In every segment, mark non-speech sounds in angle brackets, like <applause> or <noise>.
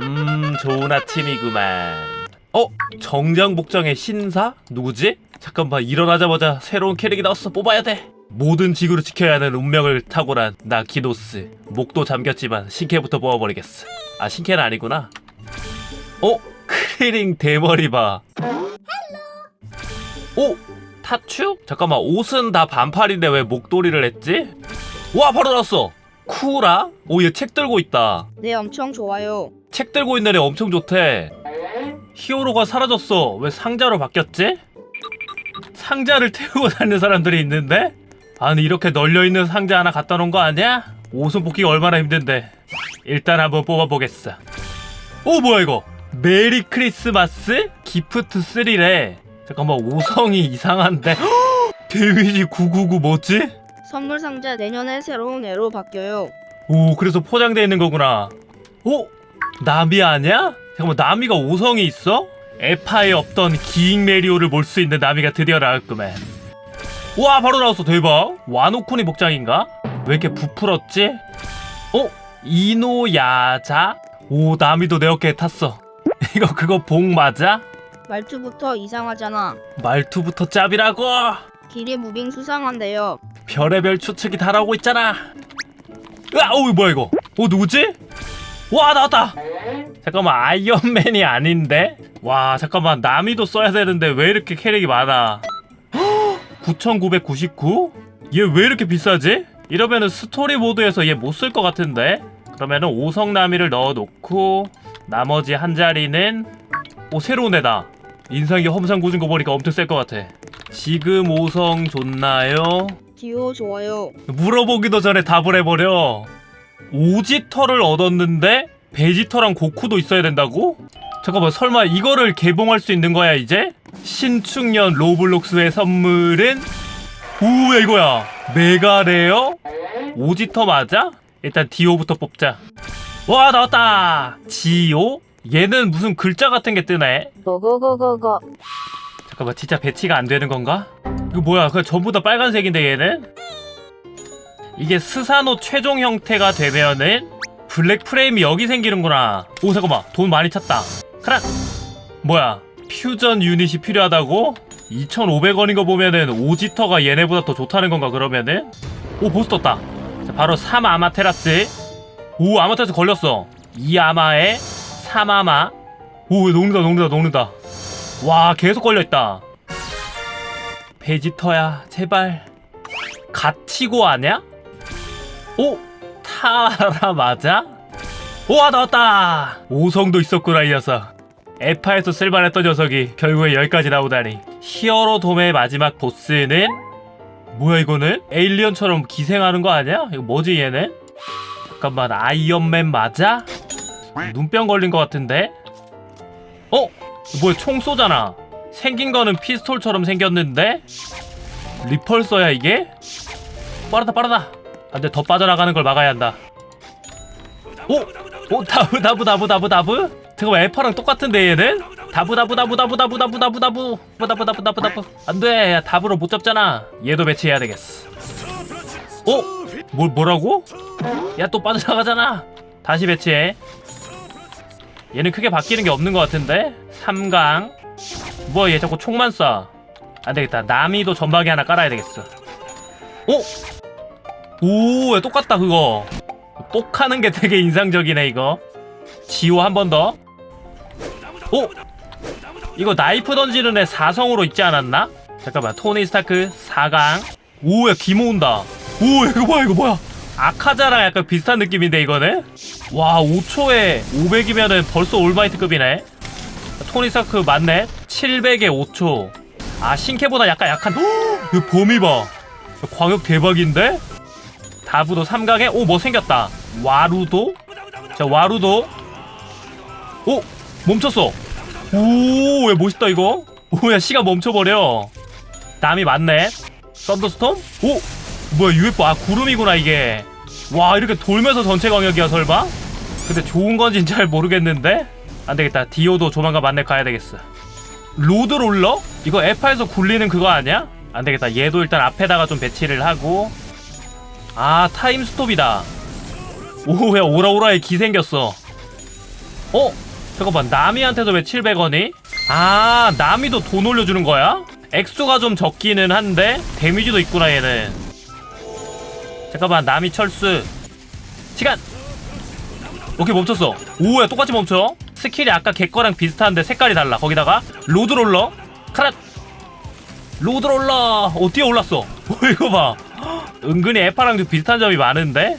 음, 좋은 아침이구만. 어? 정장 복장의 신사? 누구지? 잠깐만, 일어나자마자 새로운 캐릭이 나왔어. 뽑아야 돼. 모든 지구를 지켜야 하는 운명을 탁월한 나 기노스. 목도 잠겼지만 신캐부터 뽑아버리겠어. 아, 신캐는 아니구나. 어? 크리링 대머리 봐. 오! 타추? 잠깐만, 옷은 다 반팔인데 왜 목도리를 했지? 와, 바로 나왔어! 쿠라? 오, 얘 책 들고 있다. 네, 엄청 좋아요. 책 들고 있는 애 엄청 좋대. 히어로가 사라졌어. 왜 상자로 바뀌었지? 상자를 태우고 <laughs> 다니는 사람들이 있는데? 아니 이렇게 널려 있는 상자 하나 갖다 놓은 거 아니야? 옷은 뽑기가 얼마나 힘든데. 일단 한번 뽑아보겠어. 오 뭐야 이거? 메리 크리스마스 기프트 3래. 잠깐만 오성이 이상한데? <gasps> 데미지 999 뭐지? 선물 상자 내년에 새로운 애로 바뀌어요. 오 그래서 포장되어 있는 거구나 오? 나미 아니야? 잠깐만 나미가 5성이 있어? 에파에 없던 기잉 메리오를 몰수 있는 나미가 드디어 나왔구만 와 바로 나왔어 대박 와노쿠니 복장인가? 왜 이렇게 부풀었지? 어? 이노야자? 오 나미도 내 어깨에 탔어 <laughs> 이거 그거 복 맞아? 말투부터 이상하잖아. 말투부터 짭이라고 길이 무빙 수상한데요. 별의별 추측이 다 나오고 있잖아. 으아, 어우 뭐야 이거? 어 누구지? 와 나왔다. 잠깐만 아이언맨이 아닌데? 와 잠깐만 나미도 써야 되는데 왜 이렇게 캐릭이 많아? <gasps> 9,999? 얘 왜 이렇게 비싸지? 이러면은 스토리 모드에서 얘 못 쓸 것 같은데? 그러면은 오성 나미를 넣어놓고 나머지 한 자리는 오 새로운 애다. 인상이 험상궂은 거 보니까 엄청 셀 것 같아. 지금 오성 좋나요? 디오 좋아요. 물어보기도 전에 답을 해버려. 오지터를 얻었는데 베지터랑 고쿠도 있어야 된다고? 잠깐만 설마 이거를 개봉할 수 있는 거야 이제? 신축년 로블록스의 선물은 우야 이거야 메가레어? 오지터 맞아? 일단 디오부터 뽑자 와 나왔다 지오? 얘는 무슨 글자 같은 게 뜨네 고고고고고 잠깐만 진짜 배치가 안 되는 건가? 이거 뭐야 그냥 전부 다 빨간색인데 얘는? 이게 스사노 최종 형태가 되면은 블랙 프레임이 여기 생기는구나. 오 잠깐만. 돈 많이 찼다. 크락 뭐야? 퓨전 유닛이 필요하다고? 2,500원인 거 보면은 오지터가 얘네보다 더 좋다는 건가 그러면은? 오 보스 떴다. 자 바로 3 아마테라스. 오 아마테라스 걸렸어. 2 아마에 3 아마. 오 녹는다 녹는다 녹는다. 와 계속 걸려있다. 베지터야 제발. 갓치고 아냐? 오? 타라 맞아? 우와 나왔다 오성도 있었구나 이 녀석 에파에서 쓸만했던 녀석이 결국에 여기까지 나오다니 히어로 돔의 마지막 보스는 뭐야 이거는? 에일리언처럼 기생하는 거 아니야? 이거 뭐지 얘는? 잠깐만 아이언맨 맞아? 눈병 걸린 것 같은데? 어? 뭐야 총 쏘잖아 생긴 거는 피스톨처럼 생겼는데 리펄서야 이게? 빠르다 빠르다 안돼 더 빠져나가는 걸 막아야 한다 오? 오 다브 다브 다브 다브 다브? 잠깐만 에파랑 똑같은데 얘는? 다브 다브 다브 다브 다브 다브 다브 다브 다브 다브 다브 다브 안돼 야 다브로 못 잡잖아 얘도 배치해야 되겠어 어? 뭘 뭐라고? 야 또 빠져나가잖아 다시 배치해 얘는 크게 바뀌는 게 없는 것 같은데? 3강 뭐야 얘 자꾸 총만 쏴 안되겠다 나미도 전방에 하나 깔아야 되겠어 오! 오, 야, 똑같다 그거. 똑하는 게 되게 인상적이네 이거. 지호 한 번 더. 오! 이거 나이프 던지는 애 4성으로 있지 않았나? 잠깐만 토니 스타크 4강. 오 야 기모 온다. 오 이거 뭐야 이거 뭐야? 아카자랑 약간 비슷한 느낌인데 이거는? 와 5초에 500이면은 벌써 올마이트급이네. 토니 스타크 맞네? 700에 5초. 아 신캐보다 약간 약한 헉! 이거 범위 봐. 광역 대박인데? 다부도 3강에 오 뭐 생겼다. 와루도? 자 와루도. 오 멈췄어. 오야 멋있다 이거? 오야 시간 멈춰버려. 남이 많네. 썬더스톰? 오 뭐야 UFO 아 구름이구나 이게. 와 이렇게 돌면서 전체 광역이야 설마? 근데 좋은 건진 잘 모르겠는데? 안되겠다. 디오도 조만간 만렙 가야 되겠어. 로드롤러? 이거 에파에서 굴리는 그거 아니야? 안되겠다. 얘도 일단 앞에다가 좀 배치를 하고 아 타임스톱이다. 오야 오라오라에 기 생겼어. 어? 잠깐만 나미한테도 왜 700원이? 아 나미도 돈 올려주는 거야? 액수가 좀 적기는 한데 데미지도 있구나 얘는. 잠깐만 나미 철수. 시간! 오케이 멈췄어. 오야 똑같이 멈춰. 스킬이 아까 걔 거랑 비슷한데 색깔이 달라. 거기다가 로드롤러. 카랏! 로드롤러! 어 뛰어 올랐어? <laughs> 어, 이거 봐 은근히 에파랑 좀 비슷한 점이 많은데?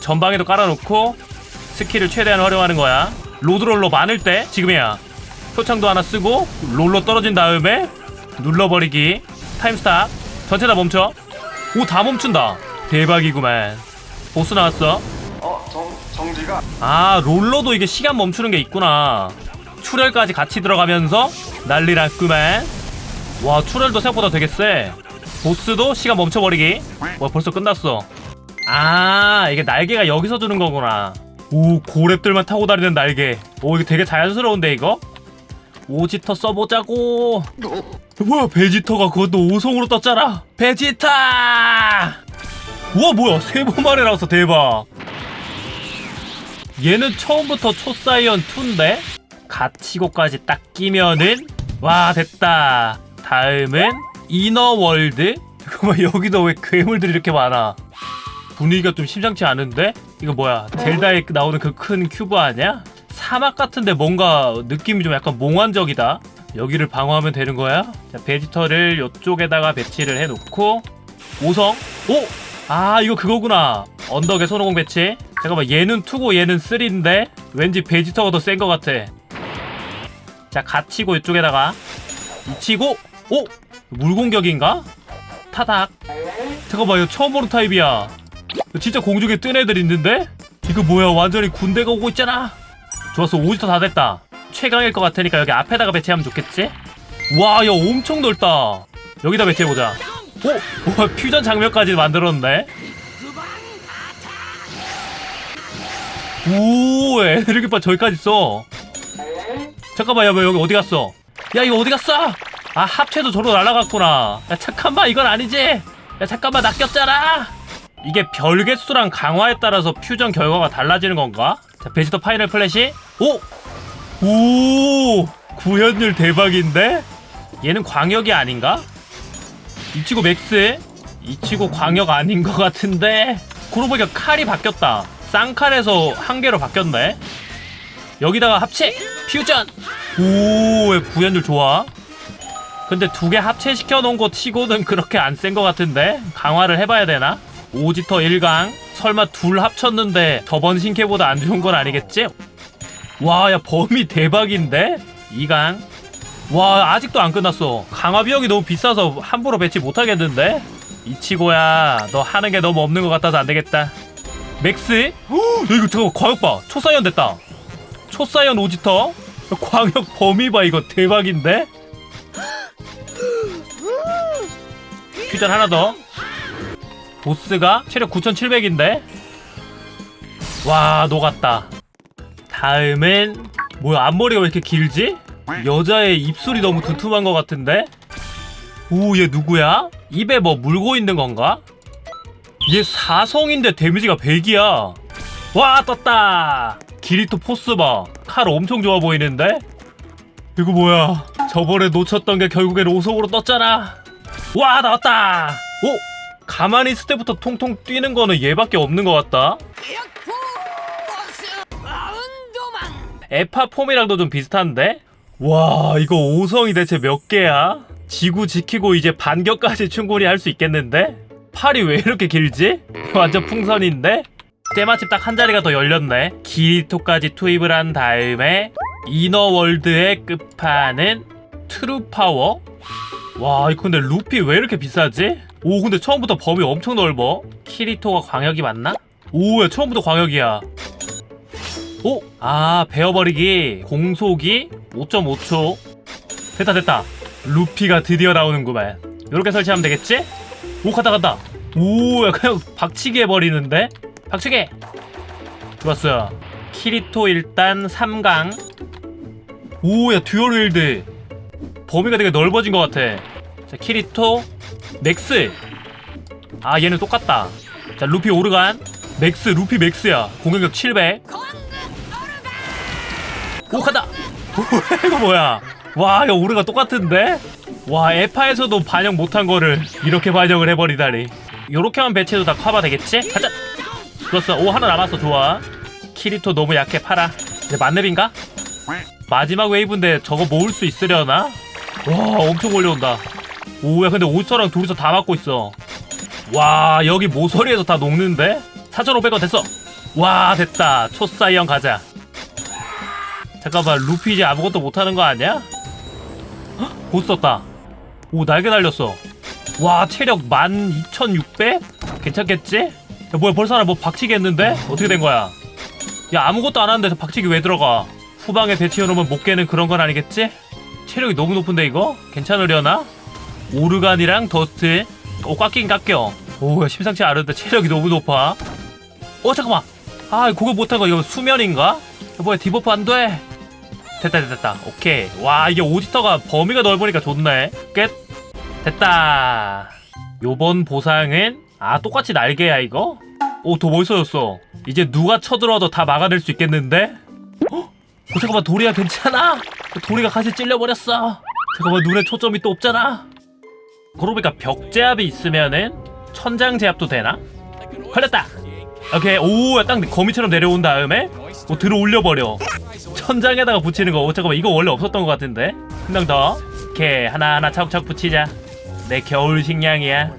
전방에도 깔아놓고 스킬을 최대한 활용하는 거야. 로드롤러 많을 때 지금이야. 표창도 하나 쓰고 롤러 떨어진 다음에 눌러버리기. 타임스탑. 전체 다 멈춰. 오 다 멈춘다. 대박이구만. 보스 나왔어. 어, 정, 정지가? 아 롤러도 이게 시간 멈추는 게 있구나. 출혈까지 같이 들어가면서 난리 났구만. 와 출혈도 생각보다 되게 세 보스도 시간 멈춰버리기. 와 벌써 끝났어. 아 이게 날개가 여기서 주는 거구나. 오 고랩들만 타고 다니는 날개. 오 이거 되게 자연스러운데 이거? 오지터 써보자고. 뭐야 베지터가 그것도 5성으로 떴잖아. 베지타 우와 뭐야? 세 번 만에 나왔어 대박. 얘는 처음부터 초사이언 2인데 갇히고까지 딱 끼면은 와 됐다. 다음은 이너월드? <laughs> 잠깐만 여기도 왜 괴물들이 이렇게 많아? 분위기가 좀 심상치 않은데? 이거 뭐야 젤다에 나오는 그 큰 큐브 아니야? 사막 같은데 뭔가 느낌이 좀 약간 몽환적이다. 여기를 방어하면 되는 거야? 자 베지터를 이쪽에다가 배치를 해놓고 5성? 오! 아 이거 그거구나. 언덕에 손오공 배치. 잠깐만 얘는 2고 얘는 3인데 왠지 베지터가 더 센 것 같아. 자 갇히고 이쪽에다가. 이치고 오! 물공격인가? 타닥 잠깐만 이거 처음 보는 타입이야 진짜 공중에 뜬 애들 있는데? 이거 뭐야 완전히 군대가 오고 있잖아 좋았어 오지터 다 됐다 최강일 것 같으니까 여기 앞에다가 배치하면 좋겠지? 와, 야 엄청 넓다. 여기다 배치해보자. 오, 와 퓨전 장면까지 만들었네. 오, 에너지파 저기까지 있어. 잠깐만, 야, 뭐 여기 어디 갔어? 야, 이거 어디 갔어? 아, 합체도 저로 날아갔구나. 야, 잠깐만, 이건 아니지? 야, 잠깐만, 낚였잖아. 이게 별 개수랑 강화에 따라서 퓨전 결과가 달라지는 건가? 자, 베지터 파이널 플래시. 오! 오! 구현율 대박인데? 얘는 광역이 아닌가? 이치고 맥스? 이치고 광역 아닌 것 같은데? 그러고 보니까 칼이 바뀌었다. 쌍칼에서 한 개로 바뀌었네? 여기다가 합체! 퓨전! 오, 왜 구현율 좋아? 근데 두 개 합체시켜 놓은 거 치고는 그렇게 안센것 같은데? 강화를 해봐야 되나? 오지터 1강? 설마 둘 합쳤는데 저번 신캐보다 안 좋은 건 아니겠지? 와, 야, 범위 대박인데? 2강. 와, 아직도 안 끝났어. 강화 비용이 너무 비싸서 함부로 배치 못 하겠는데? 이치고야, 너 하는 게 너무 없는 것 같아서 안 되겠다. 맥스? 헉, 야, 이거 잠깐 광역 봐. 초사이언 됐다. 초사이언 오지터? 야, 광역 범위 봐, 이거 대박인데? 퓨전 하나 더. 보스가 체력 9700인데? 와, 녹았다. 다음은 뭐야 앞머리가 왜 이렇게 길지? 여자의 입술이 너무 두툼한 것 같은데? 오 얘 누구야? 입에 뭐 물고 있는 건가? 얘 사성인데 데미지가 100이야 와 떴다 기리토 포스 봐칼 엄청 좋아 보이는데? 이거 뭐야 저번에 놓쳤던 게 결국엔 오성으로 떴잖아 와 나왔다 오 가만히 있을 때부터 통통 뛰는 거는 얘밖에 없는 것 같다 에파 폼이랑도 좀 비슷한데? 와 이거 5성이 대체 몇 개야? 지구 지키고 이제 반격까지 충분히 할 수 있겠는데? 팔이 왜 이렇게 길지? 완전 풍선인데? 때마침 딱 한 자리가 더 열렸네 기리토까지 투입을 한 다음에 이너월드의 끝판은 트루파워? 와 이거 근데 루피 왜 이렇게 비싸지? 오 근데 처음부터 범위 엄청 넓어 키리토가 광역이 맞나? 오야 처음부터 광역이야 오! 아, 베어버리기. 공속이 5.5초. 됐다, 됐다. 루피가 드디어 나오는구만. 요렇게 설치하면 되겠지? 오, 갔다, 갔다. 오, 야, 그냥 박치기 해버리는데? 박치기! 좋았어. 키리토 일단 3강. 오, 야, 듀얼 윌드. 범위가 되게 넓어진 것 같아. 자, 키리토, 맥스. 아, 얘는 똑같다. 자, 루피 오르간. 맥스, 루피 맥스야. 공격력 700. 오 간다 <laughs> 이거 뭐야 와 이거 오르가 똑같은데 와 에파에서도 반영 못한 거를 이렇게 반영을 해버리다니 요렇게 하면 배치도 다 커버 되겠지 가자 좋았어 오 하나 남았어 좋아 키리토 너무 약해 팔아 이제 만렙인가 마지막 웨이브인데 저거 모을 수 있으려나 와 엄청 올려온다 오야 근데 오스터랑 둘이서 다 맞고 있어 와 여기 모서리에서 다 녹는데 4,500원 됐어 와 됐다 초사이언 가자 잠깐만 루피 이제 아무것도 못하는 거 아니야? 헉, 보스 썼다 오 날개 달렸어 와 체력 12,600? 괜찮겠지? 야 뭐야 벌써 하나 뭐 박치기 했는데? 어떻게 된 거야? 야 아무것도 안 하는데 저 박치기 왜 들어가? 후방에 배치해놓으면 못 깨는 그런 건 아니겠지? 체력이 너무 높은데 이거? 괜찮으려나? 오르간이랑 더스트 오 깎긴 깎여 오야 심상치 않은데 체력이 너무 높아 어 잠깐만 아 그거 못한 거 이거 수면인가? 야, 뭐야 디버프 안돼 됐다 됐다 됐다 오케이 와 이게 오디터가 범위가 넓으니까 좋네 끝 됐다 요번 보상은 아 똑같이 날개야 이거? 오 더 멋있어졌어 이제 누가 쳐들어와도 다 막아낼 수 있겠는데? 어? 어 잠깐만 도리야 괜찮아? 도리가 가시 찔려버렸어. 잠깐만 눈에 초점이 또 없잖아. 그러고 보니까 벽 제압이 있으면은 천장 제압도 되나? 걸렸다. 오케이 오딱 거미처럼 내려온 다음에 뭐 들어 올려버려. 천장에다가 붙이는 거. 오, 잠깐만 이거 원래 없었던 것 같은데? 한명 더. 오케이 하나하나 차곡차곡 붙이자. 내 겨울 식량이야